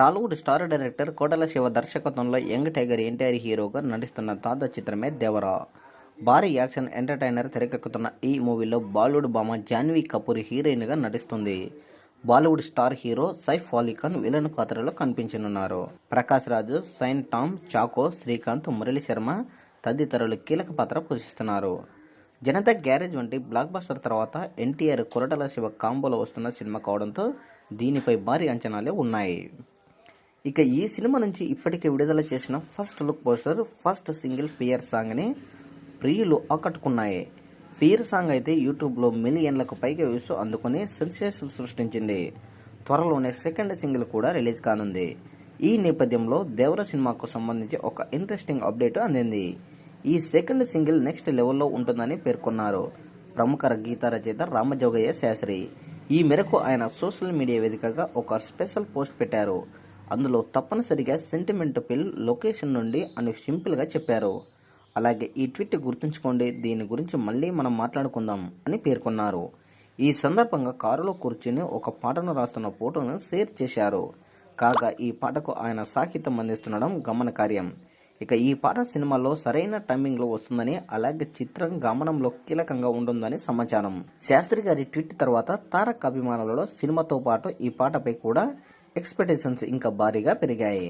Tollywood star director Koratala Siva దర్శకత్వంలో young tiger NTR హీరోగా నటిస్తున్న తాజా చిత్రమే దేవరా. భారీ యాక్షన్ ఎంటర్టైనర్ తెరకెక్కుతున్న ఈ మూవీలో బాలీవుడ్ భామ జాన్వీ కపూర్ హీరోయిన్గా నటిస్తుంది. Bollywood star hero Saif Ali Khan villain పాత్రలో కనిపించనున్నారు. ప్రకాష్ రాజు sign Tom choco Srikanth Murali Sharma తదితరులు కీలక పాత్ర పోషిస్తున్నారు. జనతా గ్యారేజ్ వంటి బ్లాక్ బస్టర్ తర్వాత ఎన్టీఆర్ కొరటల శివ కాంబోలో వస్తున్న సినిమా కావడంతో దీనిపై భారీ అంచనాలే ఉన్నాయి. ఇక ఈ సినిమా నుంచి ఇప్పటికే విడుదల చేసిన first look poster first single fear సాంగ్ని ప్రియులు ఆకట్టుకున్నాయి. ఫియర్ సాంగ్ అయితే యూట్యూబ్లో మిలియన్లకు పైగా వ్యూస్ అందుకుని సెన్సేషన్ సృష్టించింది. త్వరలోనే సెకండ్ సింగిల్ కూడా రిలీజ్ కానుంది. ఈ నేపథ్యంలో దేవర సినిమాకు సంబంధించి ఒక ఇంట్రెస్టింగ్ అప్డేట్ అందింది. ఈ సెకండ్ సింగిల్ నెక్స్ట్ లెవెల్లో ఉంటుందని పేర్కొన్నారు. ప్రముఖ గీత రచయిత రామజోగయ్య శాస్త్రి. ఈ మేరకు ఆయన సోషల్ మీడియా వేదికగా ఒక స్పెషల్ పోస్ట్ పెట్టారు. అందులో తప్పనిసరిగా సెంటిమెంట్ పిల్ లొకేషన్ నుండి అని సింపుల్గా చెప్పారు. అలాగే ఈ ట్వీట్ గుర్తుంచుకోండి దీని గురించి మళ్ళీ మనం మాట్లాడుకుందాం అని పేర్కొన్నారు. ఈ సందర్భంగా కారులో కూర్చుని ఒక పాటను రాస్తున్న ఫోటోను షేర్ చేశారు. కాగా ఈ పాటకు ఆయన సాహిత్యం అందిస్తుండడం గమనకార్యం. ఇక ఈ పాట సినిమాలో సరైన టైమింగ్లో వస్తుందని అలాగే చిత్రం గమనంలో కీలకంగా ఉంటుందని సమాచారం. శాస్త్రి గారి ట్వీట్ తర్వాత తారక్ అభిమానులలో సినిమాతో పాటు ఈ పాటపై కూడా ఎక్స్పెక్టేషన్స్ ఇంకా భారీగా పెరిగాయి